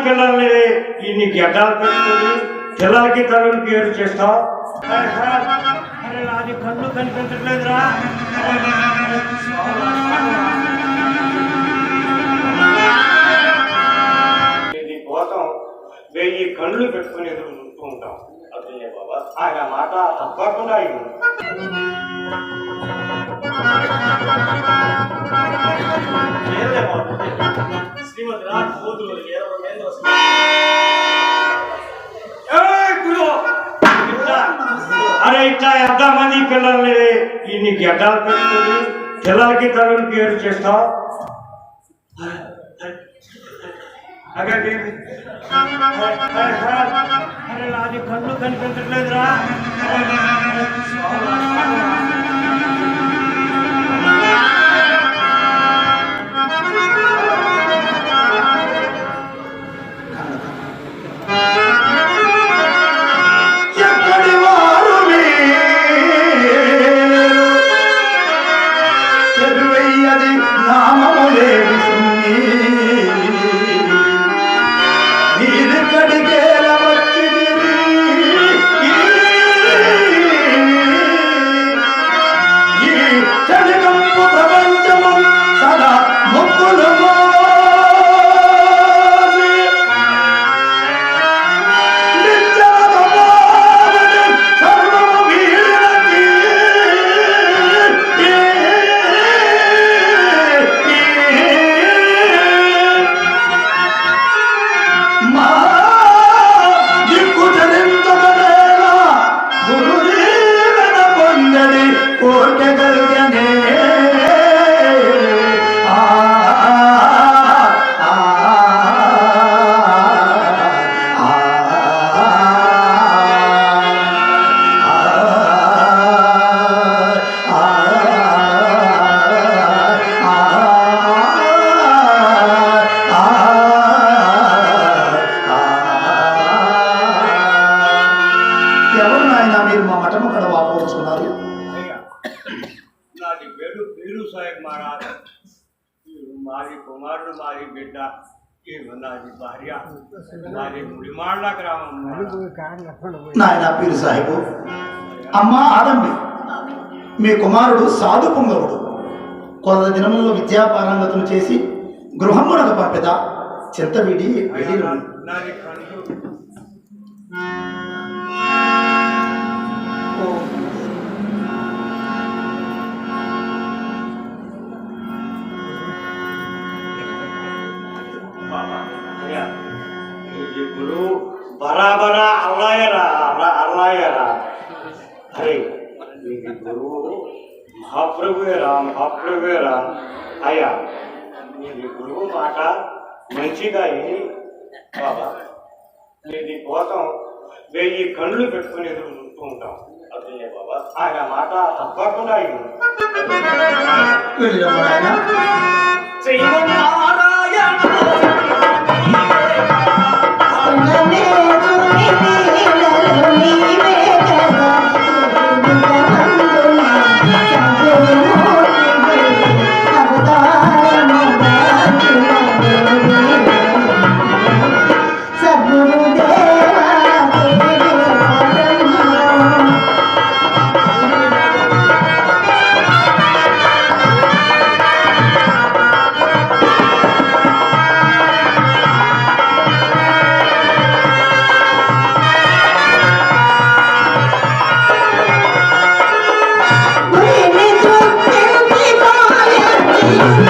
పిల్లల్ని ఇన్ని గడ్డాలు పెట్టుకుని పిల్లలకి తల్లులకి ఏడు చేస్తావు నాది కళ్ళు కనిపించట్లేదురా కోసం వెయ్యి కళ్ళు పెట్టుకుని ఎదురు చూస్తూ ఉంటాం. అదే బాబా. ఆయన మాట తప్పకుండా శ్రీమతి కూతురు ఇరవై అరే ఇట్లా ఎంత మంది పిల్లల్ని ఇన్ని గడ్డాలు పెట్టుకుని పిల్లలకి తల్లులకి ఏడు చేస్తావు అరే నాది కళ్ళు కనిపించట్లేదురా నాయన మీరు మా మఠము కడ వాపోతున్నారు అయ్యా, నాది పేరు పీరు సాహెబ్ మహారాజ్ మాది కుమారుడు మాది బిడ్డ నాది భార్య నాది ముడిమాళ్ళ గ్రామం నాయన పీరు సాహిబు అమ్మ ఆడంబి మీ కుమారుడు సాధు పొంగవుడు. కొంత దినములలో విద్యాపారంగతులు చేసి గృహమునకు పంపిద. చింత విడి అయ్యా, వెళ్ళి నాది గురువు మహాప్రభువేరా మహాప్రభువేరా అయ్యా ఇది గురువు మాట మంచిగా ఇది బాబా ఇది కోసం వెయ్యి కళ్ళు పెట్టుకుని ఎదురు చూస్తూ ఉంటాం. అదే బాబా? ఆయన మాట తప్పకుండా ఇవ్వు. Thank